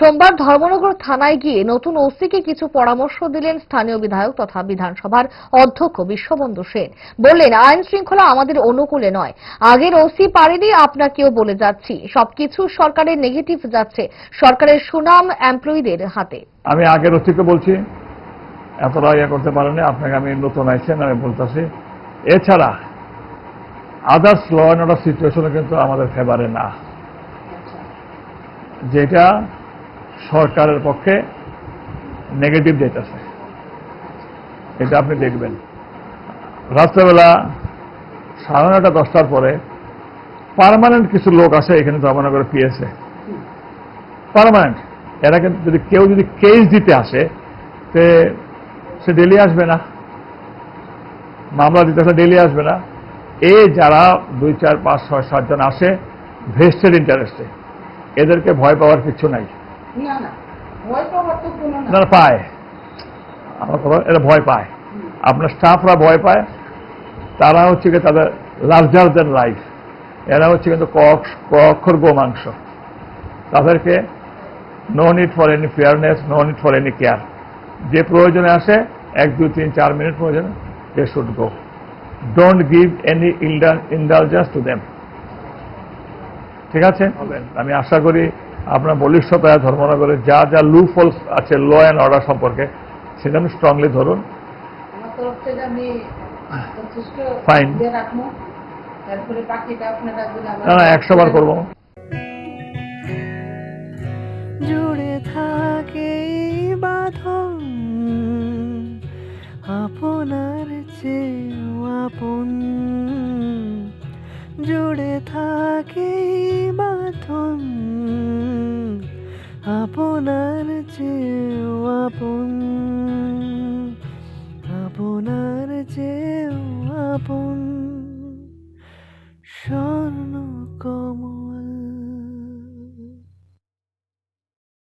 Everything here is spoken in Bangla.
সোমবার ধর্মনগর থানায় গিয়ে নতুন ওসিকে কিছু পরামর্শ দিলেন স্থানীয় বিধায়ক তথা বিধানসভার অধ্যক্ষ বিশ্ববন্ধু সেন। বললেন, আইন শৃঙ্খলা আমাদের অনুকূলে নয়। আগের ওসি পারেনি, আপনাকেও বলে যাচ্ছি। সবকিছু সরকারের নেগেটিভ যাচ্ছে। সরকারের সুনাম এমপ্লয়ীদের হাতে। আমি আগের ওসিকে বলছি, এতটা ইয়ে করতে পারেনি আপনাকে আমি নতুন আইছেন, আমি বলতেছি। এছাড়া আদার্স ল অ্যান্ড অর্ডার সিচুয়েশনে কিন্তু আমাদের ফেভারে না। যেটা সরকারের পক্ষে নেগেটিভ যেতেছে এটা আপনি দেখবেন। রাত্রেবেলা সাড়ে নটা দশটার পরে পারমানেন্ট কিছু লোক আসে, এখানে ধর্মনগরে পিএসএ পার্মানেন্ট এরা কিন্তু যদি কেউ যদি কেস দিতে আসে, তে সে ডেলি আসবে না। মামলা দিতে আসলে ডেলি আসবে না। এ যারা দুই, চার, পাঁচ, ছয়, সাতজন আসে ভেস্টেড ইন্টারেস্টে এদেরকে ভয় পাওয়ার কিছু নাই। না না। ভয় পাওয়ার তো কোনো না। এরা পায়। আমার কথা এরা ভয় পায়। আপনার স্টাফরা ভয় পায়। তারা হচ্ছে কি তাদের লার্জার দেন লাইফ এরা হচ্ছে কিন্তু ক ক অক্ষর গোমাংস। তাদেরকে no need for any fairness no need for any care যে প্রয়োজনে আসে এক দুই তিন চার মিনিট প্রয়োজনে they should go don't give any indulgence to them ঠিক আছে? আমি আশা করি আপনার বলিষ্ঠতায় ধর্মনগরে যা যা লু ফলস আছে ল অ্যান্ড অর্ডার সম্পর্কে সেটা আমি স্ট্রংলি ধরুন। আমার তরফ থেকে আমি যথেষ্ট Fine. ইয়ে রাখব। তারপরে বাকিটা আপনারা যদি আমার না না একশো বার করব। জুড়ে থাকে বাঁধন আপনার চেয়েও আপন। জুড়ে থাকে বাঁধন আপনার যে আপন আপনার যে আপন স্বর্ণ